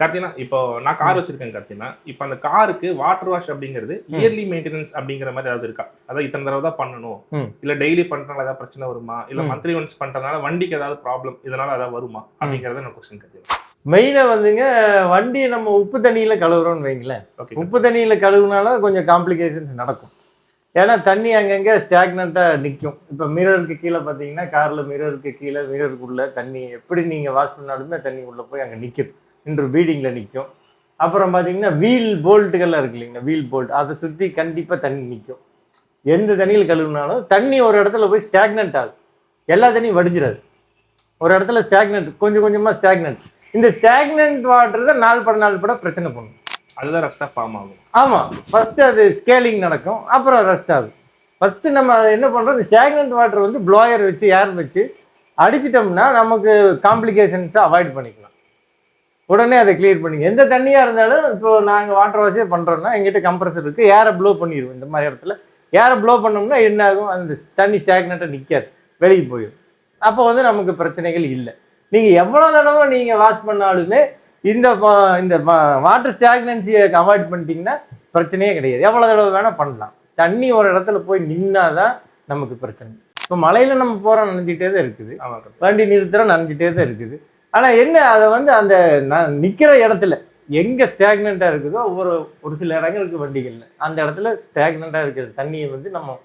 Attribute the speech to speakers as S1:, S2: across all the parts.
S1: கார்த்தினா இப்போ நான் கார் வச்சிருக்கேன் கார்த்தினா. இப்போ அந்த காருக்கு வாட்டர் வாஷ் அப்படிங்கிறது இயர்லி மெயின்டெனன்ஸ் அப்படிங்கிற மாதிரி ஏதாவது இருக்கா? அதாவது இத்தனை தடவை தான் பண்ணணும். இல்ல டெய்லி பண்றதுனால ஏதாவது பிரச்சனை வருமா? இல்ல. மந்த்லி ஒன்ஸ் பண்றதுனால வண்டிக்கு ஏதாவது ப்ராப்ளம் இதனால ஏதாவது வருமா? அப்படிங்கறத நான் கொஸ்டின் கேட்கிறேன்
S2: மெயினாக வந்துங்க வண்டியை நம்ம உப்பு தண்ணியில் கழுவுறோம்னு வைங்களேன். உப்பு தண்ணியில் கழுவுனாலும் கொஞ்சம் காம்ப்ளிகேஷன்ஸ் நடக்கும். ஏன்னா தண்ணி அங்கங்கே ஸ்டாக்னண்ட்டாக நிற்கும் இப்போ மிரருக்கு கீழே பார்த்தீங்கன்னா காரில் மிரருக்கு கீழே மிரருக்குள்ளே தண்ணி எப்படி நீங்கள் வாஷ் பண்ணாலுமே தண்ணி உள்ளே போய் அங்கே நிற்கும் இன்று பீடிங்கில் நிற்கும் அப்புறம் பார்த்தீங்கன்னா வீல் போல்ட்டுகள்லாம் இருக்கு இல்லைங்களா? Wheel bolt. அதை சுற்றி கண்டிப்பாக தண்ணி நிற்கும் எந்த தண்ணியில் கழுவுனாலும் தண்ணி ஒரு இடத்துல போய் ஸ்டாக்னண்ட் ஆகும் எல்லா தண்ணியும் வடிஞ்சிடாது. ஒரு இடத்துல ஸ்டாக்னண்ட் கொஞ்சம் கொஞ்சமாக ஸ்டாக்னண்ட் இந்த ஸ்டாக்னண்ட் வாட்டர் தான் நாள் பட நாள் பட பிரச்சனை பண்ணும்.
S1: அதுதான் ரெஸ்டா ஃபார்ம் ஆகும்.
S2: ஆமா. ஃபர்ஸ்ட் அது ஸ்கேலிங் நடக்கும். அப்புறம் ரெஸ்ட் ஆகும். ஃபர்ஸ்ட் நம்ம அதை என்ன பண்றோம்? இந்த ஸ்டாக்னன்ட் வாட்டர் வந்து ப்ளோயர் வச்சு ஏர் வச்சு அடிச்சிட்டோம்னா நமக்கு காம்ப்ளிகேஷன்ஸை அவாய்ட் பண்ணிக்கலாம். உடனே அதை கிளியர் பண்ணிக்க எந்த தண்ணியா இருந்தாலும் இப்போ நாங்க வாட்டர் வாஷே பண்றோம்னா எங்கிட்ட கம்ப்ரஸர் இருக்கு. ஏரை ப்ளோ பண்ணிடுவோம் இந்த மாதிரி இடத்துல ஏரை ப்ளோ பண்ணோம்னா என்ன ஆகும்? அந்த தண்ணி ஸ்டாக்னட்டை நிற்காது வெளியே போயிடும் அப்போ வந்து நமக்கு பிரச்சனைகள் இல்லை. நீங்க எவ்வளவு தடவை நீங்க வாஷ் பண்ணாலுமே இந்த இந்த வாட்டர் ஸ்டாக்னன்சியை அவாய்ட் பண்ணிட்டீங்கன்னா பிரச்சனையே கிடையாது. எவ்வளவு தடவை வேணா பண்ணலாம். தண்ணி ஒரு இடத்துல போய் நின்னாதான் நமக்கு பிரச்சனை. இப்போ மலையில நம்ம போறோம் நினைஞ்சிட்டே தான் இருக்குது. வண்டி நிறுத்துறோம் நனைஞ்சிட்டே தான் இருக்குது. ஆனா என்ன அதை வந்து அந்த ந- நிக்கிற இடத்துல எங்க ஸ்டாக்னண்டா இருக்குதோ ஒவ்வொரு ஒரு சில இடங்களுக்கு வண்டிகள்ல அந்த இடத்துல ஸ்டாக்னண்டா இருக்கிற தண்ணியை வந்து நம்ம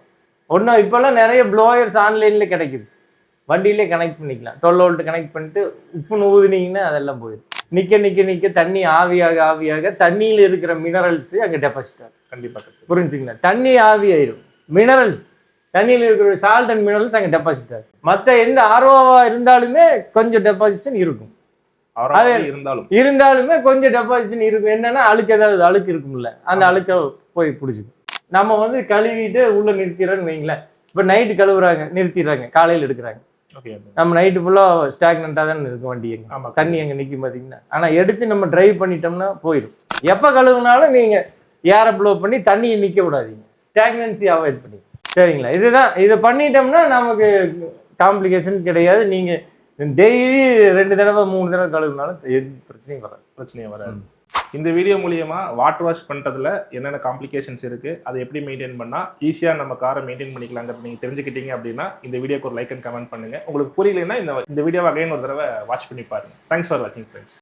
S2: ஒன்றும் இப்போல்லாம் நிறைய ப்ளோயர்ஸ் ஆன்லைன்ல கிடைக்குது. வண்டியிலே கனெக்ட் பண்ணிக்கலாம். டுவெல் வோல்ட் கனெக்ட் பண்ணிட்டு உப்புன்னு ஊதுனீங்கன்னா அதெல்லாம் போயிடும். நிக்க நிக்க நிக்க தண்ணி ஆவியாக ஆவியாக தண்ணியில் இருக்கிற மினரல்ஸ் அங்க டெபாசிட் ஆகும்.
S1: கண்டிப்பா. கார்த்தி.
S2: புரிஞ்சுங்களா? தண்ணி ஆவி ஆயிடும் மினரல்ஸ் தண்ணியில் இருக்கிற சால்ட் அண்ட் மினரல்ஸ் அங்கே டெபாசிட் ஆகும் மற்ற எந்த ஆர்ஓவா இருந்தாலுமே கொஞ்சம் டெபாசிஷன் இருக்கும்.
S1: இருந்தாலும்.
S2: இருந்தாலுமே கொஞ்சம் டெபாசிஷன் இருக்கும். என்னன்னா அழுக்கு ஏதாவது அழுக்கு இருக்கும்ல. அந்த அழுக்க போய் பிடிச்சிக்கும். நம்ம வந்து கழுவிட்டு உள்ள நிறுத்திடுறோன்னு வைங்களேன். இப்போ நைட்டு கழுவுறாங்க நிறுத்திடுறாங்க காலையில் எடுக்கிறாங்க.
S1: ஓகே
S2: நம்ம நைட்டு ஃபுல்லாக ஸ்டாக்னண்ட்டாக தானே இருக்கும் வண்டி எங்க?
S1: ஆமா
S2: தண்ணி அங்கே நிற்கும் பார்த்தீங்கன்னா ஆனால் எடுத்து நம்ம டிரைவ் பண்ணிட்டோம்னா போயிடும். எப்போ கழுவுனாலும் நீங்கள் ஏரை ப்ளோ பண்ணி தண்ணியை நிற்க விடாதீங்க. ஸ்டாக்னன்சி அவாய்ட் பண்ணி சரிங்களா. இதுதான் இதை பண்ணிட்டோம்னா நமக்கு காம்ப்ளிகேஷன் கிடையாது. நீங்கள் டெய்லி ரெண்டு தடவை மூணு தடவை கழுவினாலும் எந்த பிரச்சனையும் வராது
S1: பிரச்சனையும் வராது. இந்த வீடியோ மூலியமா வாட்டர் வாஷ் பண்றதுல என்னென்ன காம்ப்ளிகேஷன்ஸ் இருக்கு அதை எப்படி மெயின்டைன் பண்ணா ஈஸியா நம்ம காரை மெயின்டைன் பண்ணிக்கலாங்கிறது நீங்க தெரிஞ்சுக்கிட்டீங்க அப்படின்னா இந்த வீடியோக்கு ஒரு லைக் அண்ட் கமெண்ட் பண்ணுங்க. உங்களுக்கு புரியலன்னா இந்த இந்த வீடியோவை அகைன் ஒரு தடவை வாட்ச் பண்ணி பாருங்க. தேங்க்ஸ் ஃபார் வாட்சிங் ஃப்ரெண்ட்ஸ்